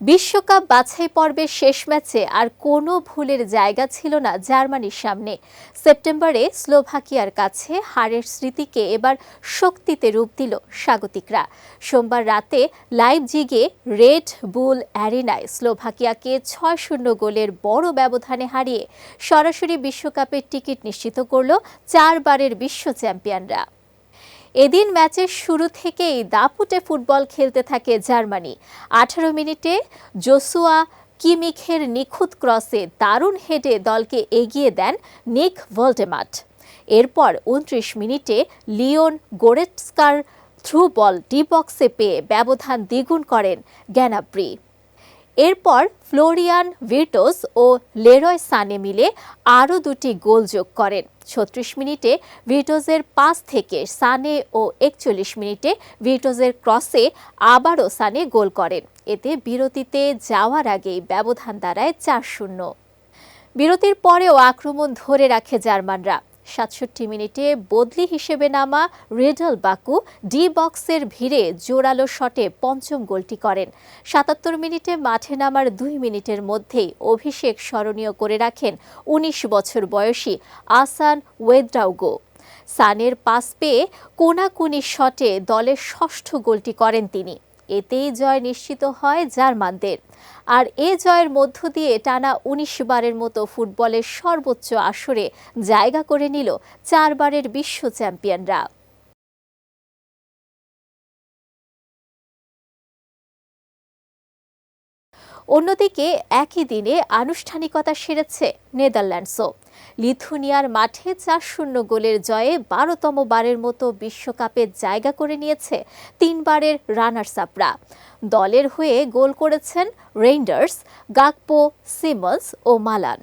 বিশ্বকাপ বাছাই পর্বের শেষ ম্যাচে আর কোনো ভুলের জায়গা ছিল না জার্মানির সামনে। সেপ্টেম্বরে স্লোভাকিয়ার কাছে হারের স্মৃতিকে এবার শক্তিতে রূপ দিল স্বাগতিকরা। সোমবার রাতে লাইভ জিগে রেড বুল অ্যারিনায় স্লোভাকিয়াকে ছয় শূন্য গোলের বড় ব্যবধানে হারিয়ে সরাসরি বিশ্বকাপের টিকিট নিশ্চিত করল চারবারের বিশ্ব চ্যাম্পিয়নরা। এদিন ম্যাচের শুরু থেকেই দাপুটে ফুটবল খেলতে থাকে জার্মানি। আঠারো মিনিটে জোসুয়া কিমিখের নিখুঁত ক্রসে দারুণ হেডে দলকে এগিয়ে দেন নিক ভোল্টেমাট। এরপর উনত্রিশ মিনিটে লিওন গোরেটস্কার থ্রু বল ডি বক্সে পেয়ে ব্যবধান দ্বিগুণ করেন গ্যানাব্রি। এরপর ফ্লোরিয়ান ভির্টোস ও লেরয় সানে মিলে আরও দুটি গোল যোগ করেন। ছত্রিশ মিনিটে ভির্টোজের পাস থেকে সানে ও একচল্লিশ মিনিটে ভির্টোজের ক্রসে আবারও সানে গোল করেন। এতে বিরতিতে যাওয়ার আগেই ব্যবধান দাঁড়ায় চার শূন্য। বিরতির পরেও আক্রমণ ধরে রাখে জার্মানরা। সাতষট্টি মিনিটে বদলি হিসেবে নামা রেডল বাকু ডি বক্সের ভিড়ে জোরালো শটে পঞ্চম গোলটি করেন। সাতাত্তর মিনিটে মাঠে নামার দুই মিনিটের মধ্যেই অভিষেক স্মরণীয় করে রাখেন ১৯ বছর বয়সী আসান ওয়েদ্রাউগো। সানের পাস পেয়ে কোনাকুনি শটে দলের ষষ্ঠ গোলটি করেন তিনি। এতেই জয় নিশ্চিত হয় জার্মানদের। আর এ জয়ের মধ্য দিয়ে টানা উনিশ বারের মতো ফুটবলের সর্বোচ্চ আসরে জায়গা করে নিল চারবারের বিশ্ব চ্যাম্পিয়নরা। অন্যদিকে একই দিনে আনুষ্ঠানিকতা সেরেছে নেদারল্যান্ডসও। লিথুনিয়ার মাঠে চার শূন্য গোলের জয়ে বারোতম বারের মতো বিশ্বকাপে জায়গা করে নিয়েছে তিনবারের রানার্স আপরা দলের হয়ে গোল করেছেন রেইন্ডার্স, গাকপো, সিমন্স ও মালান।